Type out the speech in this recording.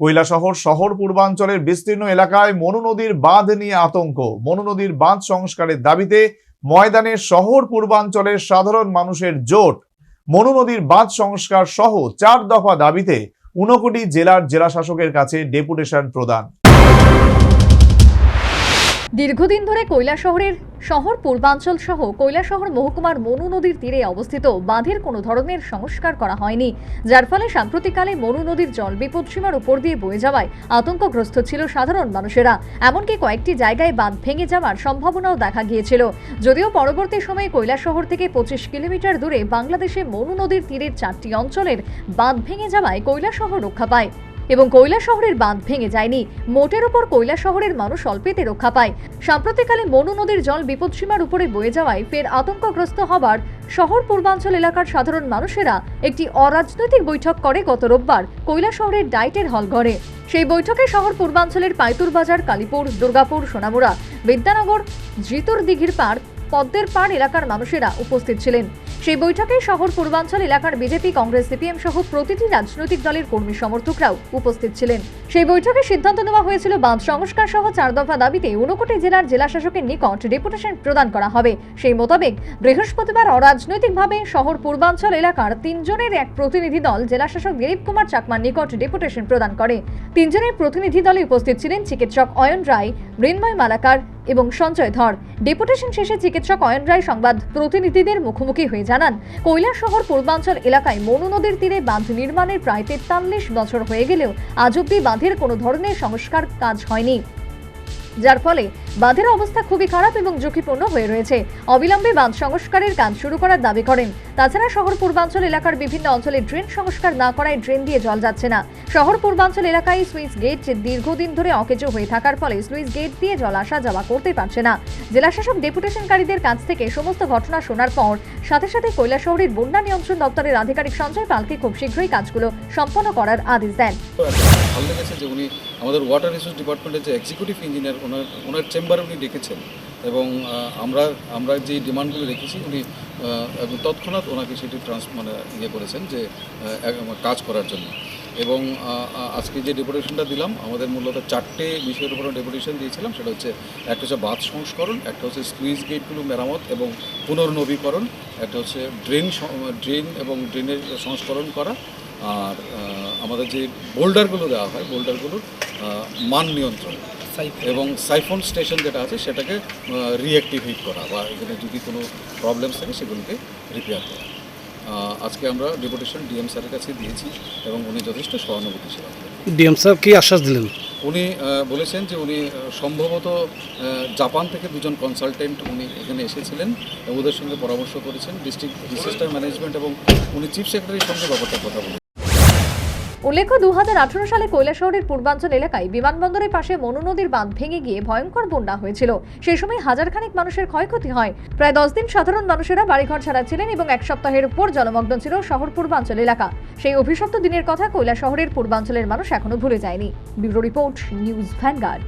কৈলাসহর শহর পূর্বাঞ্চলের বিস্তীর্ণ এলাকায় মনু নদীর বাঁধ নিয়ে আতঙ্ক। মনু নদীর বাঁধ সংস্কারের দাবিতে ময়দানে শহর পূর্বাঞ্চলের সাধারণ মানুষের জোট। মনু নদীর বাঁধ সংস্কার সহ চার দফা দাবিতে উনকোটি জেলার জেলাশাসকের কাছে ডেপুটেশন প্রদান। দীর্ঘদিন ধরে কৈলাসহরের শহর, পূর্বাঞ্চল সহ কৈলাসহর মহকুমার মনু নদীর তীরে অবস্থিত বাঁধের কোনো ধরনের সংস্কার করা হয়নি, যার ফলে সাম্প্রতিককালে মনু নদীর জল বিপদসীমার উপর দিয়ে বয়ে যাওয়ায় আতঙ্কগ্রস্ত ছিল সাধারণ মানুষেরা। এমনকি কয়েকটি জায়গায় বাঁধ ভেঙে যাওয়ার সম্ভাবনাও দেখা গিয়েছিল। যদিও পরবর্তী সময়ে কৈলাসহর থেকে পঁচিশ কিলোমিটার দূরে বাংলাদেশে মনু নদীর তীরের চারটি অঞ্চলের বাঁধ ভেঙে যাওয়ায় কৈলাসহর রক্ষা পায়। এবং কৈলা শহরের বাঁধ ভেঙে যায়নি। মোটের উপর কৈলা শহরের মানুষ অল্পেতে রক্ষা পায়। সাম্প্রতিককালে মনু নদীর জল বিপদসীমার উপরে বয়ে যাওয়ায় ফের আতঙ্কগ্রস্ত হবার শহর পূর্বাঞ্চল এলাকার সাধারণ মানুষেরা একটি অরাজনৈতিক বৈঠক করে গত রোববার কৈলা শহরের ডাইটের হলঘরে। সেই বৈঠকে শহর পূর্বাঞ্চলের পাইতুর বাজার, কালীপুর, দুর্গাপুর, সোনামুড়া, বিদ্যানগর জিতুর দিঘির পাড়, পদ্মের পাড় এলাকার মানুষেরা উপস্থিত ছিলেন। সেই বৈঠকে শহর পূর্বাঞ্চল এলাকার বিজেপি, কংগ্রেস, সিপিএম সহ প্রতিটি রাজনৈতিক দলের কর্মী সমর্থকরাও উপস্থিত ছিলেন। সেই বৈঠকে সিদ্ধান্ত নেওয়া হয়েছিল, বাঁধ সংস্কার সহ চার দফা দাবিতে ঊনকোটি জেলার জেলা শাসকের নিকট ডেপুটেশন প্রদান করা হবে। সেই মোতাবেক বৃহস্পতিবার অরাজনৈতিকভাবে শহর পূর্বাঞ্চল এলাকার তিনজনের এক প্রতিনিধি দল জেলা শাসক দিলীপ কুমার চাকমার নিকট ডেপুটেশন প্রদান করে। তিনজনের প্রতিনিধি দলে উপস্থিত ছিলেন চিকিৎসক অয়ন রায়, মৃন্ময় মালাকার এবং সঞ্জয় ধর। ডেপুটেশন শেষে চিকিৎসক অয়ন রায় সংবাদ প্রতিনিধিদের মুখোমুখি হয়ে জানান কৈলাসহর পূর্বাঞ্চল এলাকায় মনু নদীর তীরে বাঁধ নির্মাণের প্রায় তেতাল্লিশ বছর হয়ে গেলেও আজ অব্দি বাঁধের কোনো ধরনের সংস্কার কাজ হয়নি। যার ফলে বাঁধের অবস্থা খুবই খারাপ এবং ঝুঁকিপূর্ণ হয়ে রয়েছে। অবিলম্বে বাঁধ সংস্কারের কাজ শুরু করার দাবি করেন তাছাড়া শহর পূর্বাঞ্চল এলাকার বিভিন্ন অঞ্চলে ড্রেন সংস্কার না করায় ড্রেন দিয়ে জল যাচ্ছে না। শহর পূর্বাঞ্চল এলাকায় সুইচ গেট দীর্ঘদিন ধরে অকেজো হয়ে থাকার ফলে সুইচ গেট দিয়ে জল আসা যাওয়া করতে পারছে না। জেলাশাসক ডেপুটেশনকারীদের কাছ থেকে সমস্ত ঘটনা শোনার পর সাথে সাথে কৈলাসহরের বন্যা নিয়ন্ত্রণ দপ্তরের আধিকারিক সঞ্জয় পালকে খুব শীঘ্রই কাজগুলো সম্পন্ন করার আদেশ দেন। আমাদের ওয়াটার রিসোর্স ডিপার্টমেন্টের যে এক্সিকিউটিভ ইঞ্জিনিয়ার ওনার ওনার চেম্বারে উনি ডেকেছেন। এবং আমরা আমরা যে ডিমান্ডগুলো রেখেছি, উনি এবং তৎক্ষণাৎ ওনাকে সেটি ট্রান্স মানে ইয়ে করেছেন যে কাজ করার জন্য। এবং আজকে যে ডেপুটেশনটা দিলাম, আমাদের মূলত চারটে বিষয়ের উপর ডেপুটেশন দিয়েছিলাম, সেটা হচ্ছে, একটা হচ্ছে বাঁধ সংস্করণ, একটা হচ্ছে স্কুইজ গেটগুলো মেরামত এবং পুনর্নবীকরণ, একটা হচ্ছে ড্রেন ড্রেন এবং ড্রেনের সংস্করণ করা, আর আমাদের যে বোল্ডারগুলো দেওয়া হয়, বোল্ডারগুলোর মান নিয়ন্ত্রণ। এবং সাইফোন স্টেশন যেটা আছে সেটাকে রিঅ্যাক্টিভেট করা বা এখানে যদি কোনো প্রবলেমস থাকে সেগুলোকে রিপেয়ার করা। আজকে আমরা ডেপুটেশন ডিএম স্যারের কাছে দিয়েছি এবং উনি যথেষ্ট সহানুভূতিশীল আছেন। ডিএম স্যার কি আশ্বাস দিলেন? উনি বলেছেন যে উনি সম্ভবত জাপান থেকে দুজন কনসালটেন্ট উনি এখানে এসেছিলেন। এবং ওদের সঙ্গে পরামর্শ করেছেন। ডিস্ট্রিক্ট ডিসাস্টার ম্যানেজমেন্ট এবং উনি চিফ সেক্রেটারির সঙ্গে ব্যাপারটা কথা বলেছেন। উল্লেখ্য, দুহাজার আঠারো সালে কৈলাসহরের পূর্বাঞ্চল এলাকায় বিমানবন্দরের পাশে মনু নদীর বাঁধ ভেঙে গিয়ে ভয়ঙ্কর বন্যা হয়েছিল। সেই সময় হাজারখানেক মানুষের ক্ষয়ক্ষতি হয়। প্রায় দশ দিন সাধারণ মানুষেরা বাড়িঘর ছাড়া ছিলেন এবং এক সপ্তাহের উপর জলমগ্ন ছিল শহর পূর্বাঞ্চল এলাকা। সেই অভিশপ্ত দিনের কথা কৈলা শহরের পূর্বাঞ্চলের মানুষ এখনও ভুলে যায়নি। Bureau report, news Vanguard.